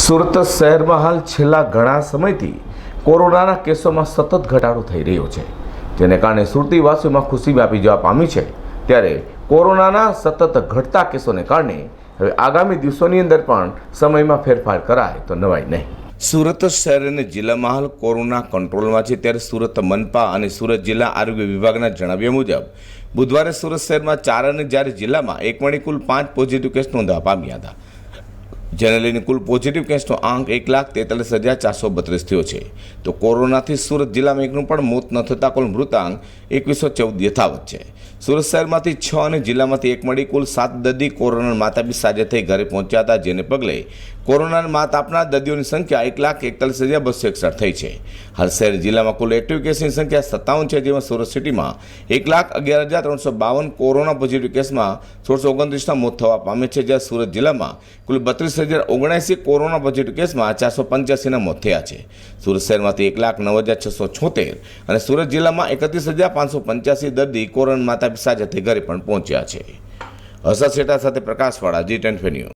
સુરત શહેરમાં હાલ છેલ્લા ઘણા સમયથી કોરોનાના કેસોમાં સતત ઘટાડો થઈ રહ્યો છે. જેને કારણે સુરતીવાસીઓમાં ખુશી વ્યાપી જવા પામી છે. ત્યારે કોરોનાના સતત ઘટતા કેસોને કારણે હવે આગામી દિવસોની અંદર પણ સમયમાં ફેરફાર કરાય તો નવાય નહીં. સુરત શહેર અને જિલ્લામાં હાલ કોરોના કંટ્રોલમાં છે. ત્યારે સુરત મનપા અને સુરત જિલ્લા આરોગ્ય વિભાગના જણાવ્યા મુજબ, બુધવારે સુરત શહેરમાં ચાર અને જ્યારે જિલ્લામાં એક મળી કુલ પાંચ પોઝિટિવ કેસ નોંધવા પામ્યા હતા. જેને લઈને કુલ પોઝિટિવ કેસનો આંક એક લાખ તેતાલીસ હજાર ચારસો બત્રીસ થયો છે. તો કોરોનાથી સુરત જિલ્લામાં એકનું પણ મોત ન થતાં કુલ મૃતાંક એકવીસો ચૌદ યથાવત છે. સુરત શહેરમાંથી છ અને જિલ્લામાંથી એક મળી કુલ સાત દર્દી કોરોના માતા બી સાજા થઈ ઘરે પહોંચ્યા હતા, જેને પગલે કોરોનાને માત આપનાર દર્દીઓની સંખ્યા એક લાખ એકતાલીસ હજાર બસો એકસઠ થઈ છે. હાલ શહેર જિલ્લામાં કુલ એક્ટિવ કેસની સંખ્યા સત્તાવન છે, જેમાં સુરત સિટીમાં એક લાખ અગિયાર હજાર ત્રણસો બાવન કોરોના પોઝિટિવ કેસમાં સોળસો ઓગણત્રીસના મોત થવા પામે છે જ્યારે સુરત જિલ્લામાં કુલ બત્રીસ હજાર ઓગણસી કોરોના પોઝિટિવ કેસમાં ચારસો પંચ્યાસીના મોત થયા છે. સુરત શહેરમાંથી એક લાખ નવ હજાર છસો છોતેર અને સુરત જિલ્લામાં એકત્રીસ હજાર પાંચસો પંચ્યાસી દર્દી કોરોના માતા સાજા થઈ ઘરે પણ પહોંચ્યા છે. હસા શેઠા સાથે પ્રકાશવાળા જી ટેન્ટ ફેન્યુ